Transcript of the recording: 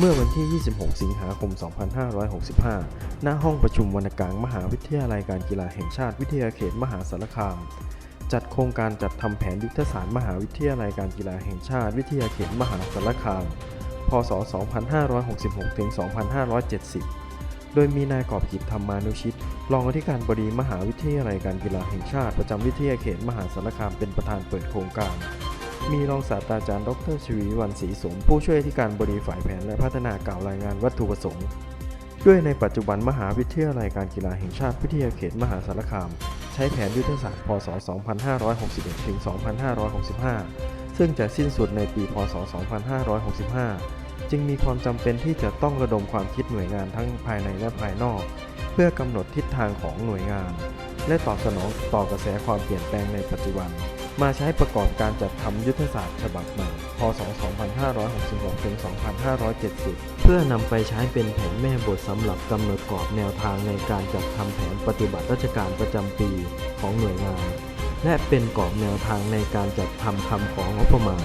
เมื่อวันที่ 26 สิงหาคม 2565 ณ ห้องประชุมวรรณกลางมหาวิทยาลัยการกีฬาแห่งชาติวิทยาเขตมหาสารคาม จัดโครงการจัดทำแผนยุทธศาสตร์มหาวิทยาลัยการกีฬาแห่งชาติวิทยาเขตมหาสารคาม พศ 2566ถึง2570 โดยมีนายกอบกิจธรรมานุชิต รองอธิการบดีมหาวิทยาลัยการกีฬาแห่งชาติประจำวิทยาเขตมหาสารคามเป็นประธานเปิดโครงการ มีรองศาสตราจารย์ดรชวีวันศรีสม ผู้ช่วยอธิการบดีฝ่ายแผนและพัฒนากล่าวรายงานวัตถุประสงค์ ด้วยในปัจจุบันมหาวิทยาลัยการกีฬาแห่งชาติวิทยาเขตมหาสารคาม ใช้แผนยุทธศาสตร์ พศ 2561 ถึง 2565 ซึ่งจะสิ้นสุดในปี พศ 2565 จึงมีความจำเป็นที่จะต้องระดมความคิดหน่วยงานทั้งภายในและภายนอก เพื่อกำหนดทิศทางของหน่วยงาน และตอบสนองต่อกระแสความเปลี่ยนแปลงในปัจจุบัน มาใช้ประกอบการจัดทำยุทธศาสตร์ฉบับใหม่ พศ 2566-2570 เพื่อนำไปใช้เป็นแผนแม่บทสำหรับกำหนดกรอบแนวทางในการจัดทำแผนปฏิบัติราชการประจำปีของหน่วยงาน และเป็นกรอบแนวทางในการจัดทำคำของงบประมาณ